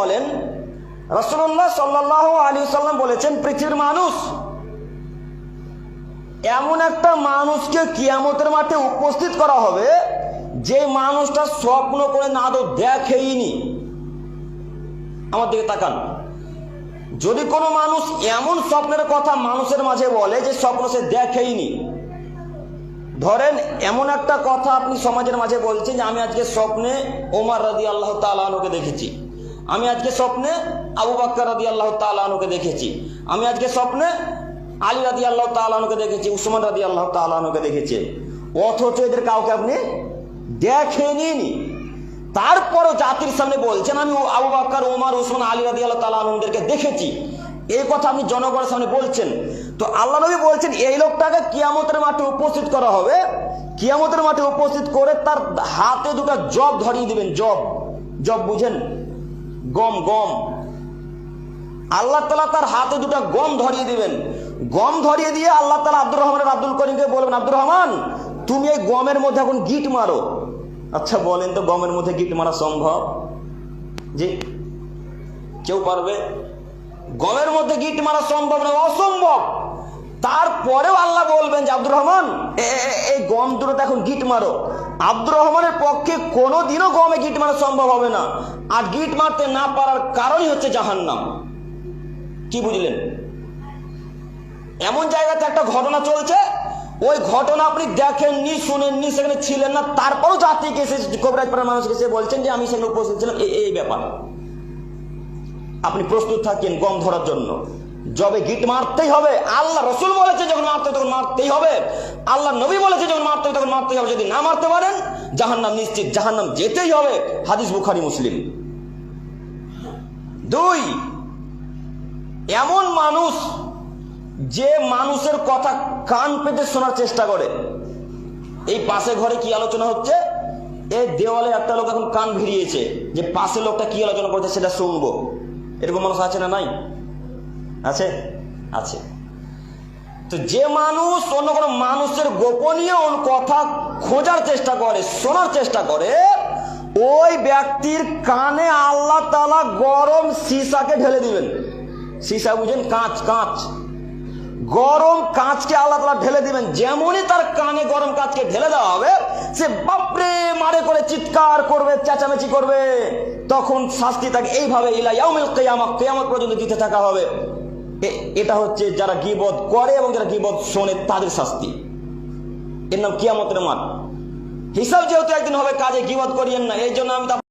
বলেন? রসুল্লাহ সাল্লাহ আলী সাল্লাম বলেছেন, পৃথিবীর মানুষ এমন একটা মানুষকে কিয়ামতের মাঠে উপস্থিত করা হবে, যে মানুষটা স্বপ্ন করে না আদৌ দেখেইনি। আমার দিকে তাকান। যদি কোনো মানুষ এমন স্বপ্নের কথা মানুষের মাঝে বলে, যে স্বপ্ন সে দেখেইনি, ধরেন এমন একটা কথা আপনি সমাজের মাঝে বলছেন যে, আমি আজকে স্বপ্নে ওমার রাদি আল্লাহ তালানুকে দেখেছি। আমি আজকে স্বপ্নে আবু বাক্কর রাদি আল্লাহ তালানুকে দেখেছি। আমি আজকে স্বপ্নে আলী রাদি আল্লাহ তালানুকে দেখেছি, উসমান রাদি আল্লাহ তালানুকে দেখেছি। অথচ এদের কাউকে আপনি দেখেনি তারপরও জাতির সামনে বলছেন, আমি আবু বাক্কর ওমার উসমান, আলী রাদি আল্লাহ তালানুদেরকে দেখেছি। এই কথা আপনি জনগণের সামনে বলছেন। তো আল্লাহ নবী বলছেন, এই লোকটাকে কিয়ামতের মাঠে উপস্থিত করা হবে। কিয়ামতের মাঠে উপস্থিত করে তার হাতে দুটো জব ধরিয়ে দিবেন, জব। জব বুঝেন? গম গম। আল্লাহ তালা তার হাতে দুটো গম ধরিয়ে দিবেন। গম ধরিয়ে দিয়ে আল্লাহ তালা আব্দুর রহমানের আব্দুল করিমকে বলবেন, আব্দুর রহমান, তুমি এই গমের মধ্যে এখন গিট মারো। আচ্ছা বলেন তো গমের মধ্যে গিট মারা সম্ভব? জি। কেউ পারবে? গমের মধ্যে গিট মারা সম্ভব না, অসম্ভব। তারপরেও আল্লাহ বলবেন যে আব্দুর রহমান এই গম দুটোতে এখন গিট মারো। আব্দুর রহমানের পক্ষে কোনো দিনও গমে গিট মারা সম্ভব হবে না। আর গিট মারতে না পারার কারণই হচ্ছে জাহান্নাম। কি বুঝলেন? এমন জায়গাতে একটা ঘটনা চলছে, ওই ঘটনা আপনি দেখেননি, শুনেননি, সেখানে ছিলেন না, তারপরও জাতিকে এসে কবিরাজপাড়ার মানুষকে এসে বলছেন যে আমি সেখানে উপস্থিত ছিলাম এই ব্যাপার। আপনি প্রস্তুত থাকেন গম ধরার জন্য। জবে গিট মারতেই হবে, আল্লাহ রসুল বলেছে যখন মারতে তখন মারতেই হবে, আল্লাহ নবী বলেছে যখন মারতে হবে তখন মারতেই হবে, যদি না মারতে পারেন, জাহান্নাম নিশ্চিত, জাহান্নাম যেতেই হবে, হাদিস বুখারি, মুসলিম। দুই, এমন মানুষ যে মানুষের কথা কান পেতে শোনার চেষ্টা করে। এই পাশে ঘরে কি আলোচনা হচ্ছে? এই দেওয়ালে একটা লোক এখন কান ভিড়িয়েছে, যে পাশে লোকটা কি আলোচনা করছে সেটা শুনব। এরকম মানুষ আছে না নাই? আছে? আছে। তো যে মানুষ অন্য কোনো মানুষের গোপনীয় কথা খোঁজার চেষ্টা করে, শোনার চেষ্টা করে, ওই ব্যক্তির কানে আল্লাহ তালা গরম সীসাকে ঢেলে দিবেন। সীসা বুঝেন কাঁচ কাঁচ। গরম কাঁচকে আল্লাহ তালা ঢেলে দিবেন। যেমনই তার কানে গরম কাঁচকে ঢেলে দেওয়া হবে, সে বাপরে মারে করে চিৎকার করবে, চেঁচামেচি করবে। তখন শাস্তি তাকে এইভাবে ইলা ইয়াউমিল কিয়ামত কিয়ামত পর্যন্ত দিতে থাকা হবে। এটা হচ্ছে যারা গিবদ করে এবং যারা গিবদ শোনে তাদের শাস্তি। এর নাম কিয়ামতের মাঠ। হিসাব যেহেতু একদিন হবে, কাজে গিবদ করিয়েন না এই জন্য আমি